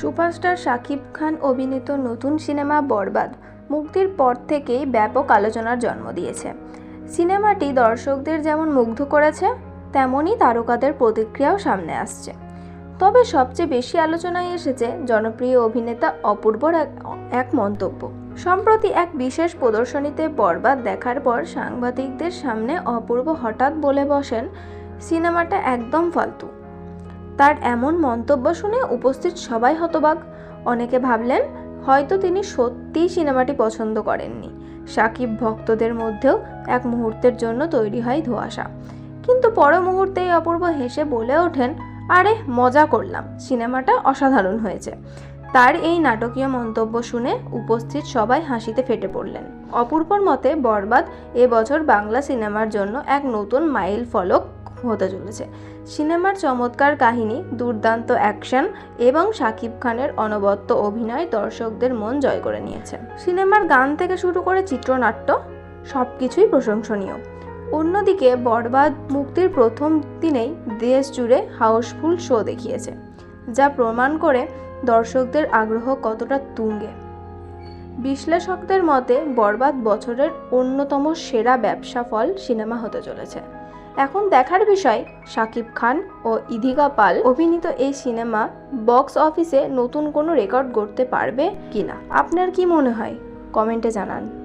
Superstar Shakib Khan অভিনীত নতুন cinema বরবাদ, মুক্তির পর থেকেই ব্যাপক আলোচনার জন্ম দিয়েছে। সিনেমাটি দর্শকদের যেমন মুগ্ধ করেছে, তেমনই তারকাদের প্রতিক্রিয়াও সামনে আসছে। তবে সবচেয়ে বেশি আলোচনায় এসেছে জনপ্রিয় অভিনেতা অপূর্বর এক এক মন্তব্য। সম্প্রতি এক বিশেষ প্রদর্শনীতে বরবাদ দেখার পর সাংবাদিকদের সামনে অপূর্ব হঠাৎ বলে বসেন, সিনেমাটা একদম ফালতু। তার এমন মন্তব্য শুনে উপস্থিত সবাই হতবাক। অনেকে ভাবলেন, হয়তো তিনি সত্যিই সিনেমাটি পছন্দ করেননি। সাকিব ভক্তদের মধ্যেও এক মুহূর্তের জন্য তৈরি হয় ধোঁয়াশা। কিন্তু পর মুহূর্তেই অপূর্ব হেসে বলে ওঠেন, আরে, মজা করলাম, সিনেমাটা অসাধারণ হয়েছে। তার এই নাটকীয় মন্তব্য শুনে উপস্থিত সবাই হাসিতে ফেটে পড়লেন। অপূর্বর মতে বরবাদ এবছর বাংলা সিনেমার জন্য এক নতুন মাইল ফলক হতে চলেছে সিনেমার চমৎকার কাহিনী, দুর্দান্ত অ্যাকশন এবং শাকিব খানের অনবদ্য অভিনয় দর্শকদের মন জয় করে নিয়েছে। সিনেমার গান থেকে শুরু করে চিত্রনাট্য সব কিছুই প্রশংসনীয়। অন্যদিকে বরবাদ মুক্তির প্রথম দিনেই দেশ জুড়ে হাউসফুল শো দেখিয়েছে, যা প্রমাণ করে দর্শকদের আগ্রহ কতটা তুঙ্গে। বিশ্লেষকদের মতে, বরবাদ বছরের অন্যতম সেরা ব্যবসা ফল সিনেমা হতে চলেছে। এখন দেখার বিষয় শাকিব খান ও ইধিকা পাল অভিনীত এই সিনেমা বক্স অফিসে নতুন কোনো রেকর্ড গড়তে পারবে কিনা? আপনার কি মনে হয়? কমেন্টে জানান।